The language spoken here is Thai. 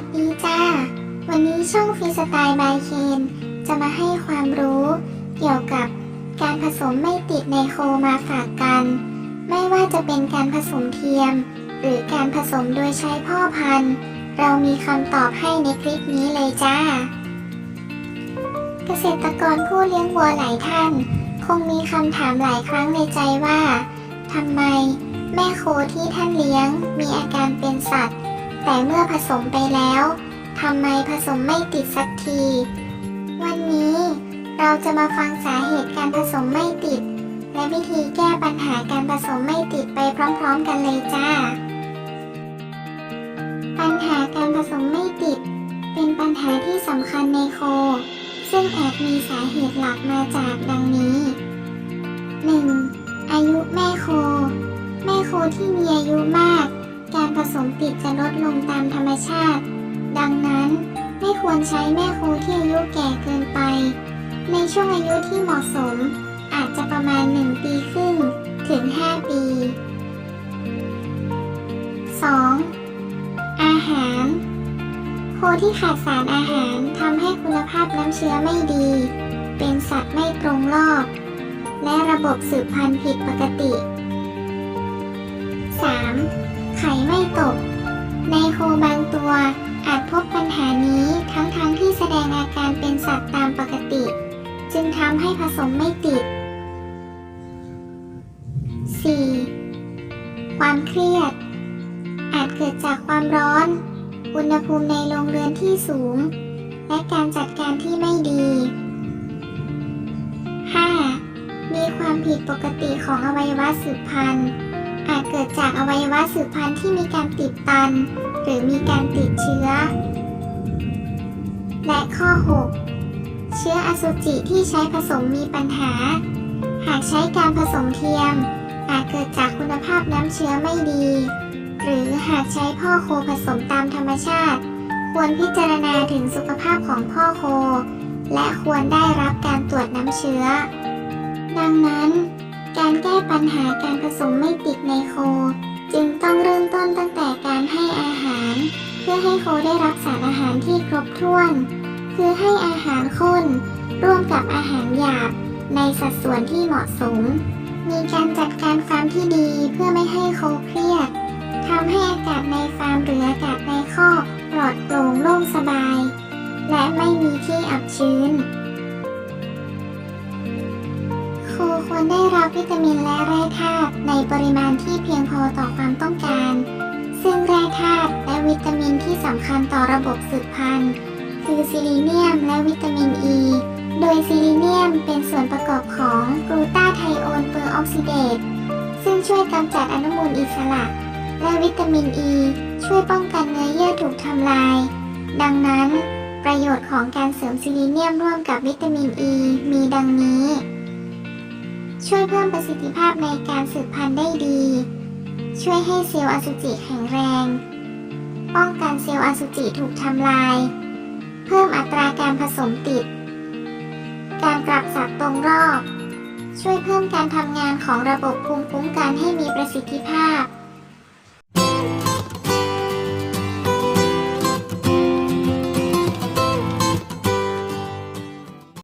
วัสดีจ้า วันนี้ช่องฟรีสไตล์บายเคนจะมาให้ความรู้เกี่ยวกับการผสมไม่ติดในโคมาฝากกัน ไม่ว่าจะเป็นการผสมเทียม หรือการผสมโดยใช้พ่อพันธุ์ เรามีคำตอบให้ในคลิปนี้เลยจ้า เกษตรกรผู้เลี้ยงวัวหลายท่าน คงมีคำถามหลายครั้งในใจว่าทำไม แม่โคที่ท่านเลี้ยงมีอาการเป็นสัตว์ แต่เมื่อผสมไปแล้วทำไมผสมไม่ติดสักที วันนี้เราจะมาฟังสาเหตุการผสมไม่ติด และวิธีแก้ปัญหาการผสมไม่ติดไปพร้อมๆกันเลยจ้า ปัญหาการผสมไม่ติด เป็นปัญหาที่สำคัญในโค ซึ่งแอาจมีสาเหตุหลักมาจากดังนี้ 1. อายุแม่โค แม่โคที่มีอายุมาก ผสมติดจะลดลงตามธรรมชาติ ดังนั้นไม่ควรใช้แม่โคที่อายุแก่เกินไป ในช่วงอายุที่เหมาะสม อาจจะประมาณ 1 ปีครึ่งถึง 5 ปี 2. อาหาร โคที่ขาดสารอาหารทำให้คุณภาพน้ำเชื้อไม่ดี เป็นสัตว์ไม่ตรงรอบ และระบบสืบพันธุ์ผิดปกติ 3. ไข่ไม่ตก ในโคบางตัว อาจพบปัญหานี้ทั้งๆทที่แสดงอาการเป็นสัตว์ตามปกติ จึงทำให้ผสมไม่ติด 4. ความเครียด อาจเกิดจากความร้อน อุณหภูมิในโรงเรือนที่สูง และการจัดการที่ไม่ดี 5. มีความผิดปกติของอวัยวะสืบพันธุ์ อาจเกิดจากอวัยวะสืบพันธุ์ที่มีการติดตัน หรือมีการติดเชื้อ และข้อ 6 เชื้ออสุจิที่ใช้ผสมมีปัญหา หากใช้การผสมเทียม อาจเกิดจากคุณภาพน้ำเชื้อไม่ดี หรือหากใช้พ่อโคผสมตามธรรมชาติ ควรพิจารณาถึงสุขภาพของพ่อโค และควรได้รับการตรวจน้ำเชื้อ ดังนั้น ปัญหาการผสมไม่ติดในโค จึงต้องเริ่มต้นตั้งแต่การให้อาหาร เพื่อให้โคได้รับสารอาหารที่ครบถ้วน คือให้อาหารข้น ร่วมกับอาหารหยาบ ในสัดส่วนที่เหมาะสม มีการจัดการฟาร์มที่ดีเพื่อไม่ให้โคเครียดทำให้อากาศในฟาร์มหรืออากาศในคอกปลอดโปร่งโล่งสบาย และไม่มีที่อับชื้น ควรได้รับวิตามินและแร่ธาตุในปริมาณที่เพียงพอต่อความต้องการ ซึ่งแร่ธาตุและวิตามินที่สำคัญต่อระบบสืบพันธุ์ คือซิลิเนียมและวิตามินอ e, ีโดยซิลิเนียมเป็นส่วนประกอบของกลูตาไทโอนเปอร์ออกซิเดตซึ่งช่วยกำจัดอนุมูลอิสระ และวิตามินอ e ีช่วยป้องกันเนื้อเยื่อถูกทำลาย ดังนั้น ประโยชน์ของการเสริมซิลิเนียมร่วมกับวิตามินอ e ีมีดังนี้ ช่วยเพิ่มประสิทธิภาพในการสืบพันธุ์ได้ดี ช่วยให้เซลล์อสุจิแข็งแรง ป้องกันเซลล์อสุจิถูกทำลาย เพิ่มอัตราการผสมติด การกลับสัดตรงรอบ ช่วยเพิ่มการทำงานของระบบภูมิคุ้มกันให้มีประสิทธิภาพ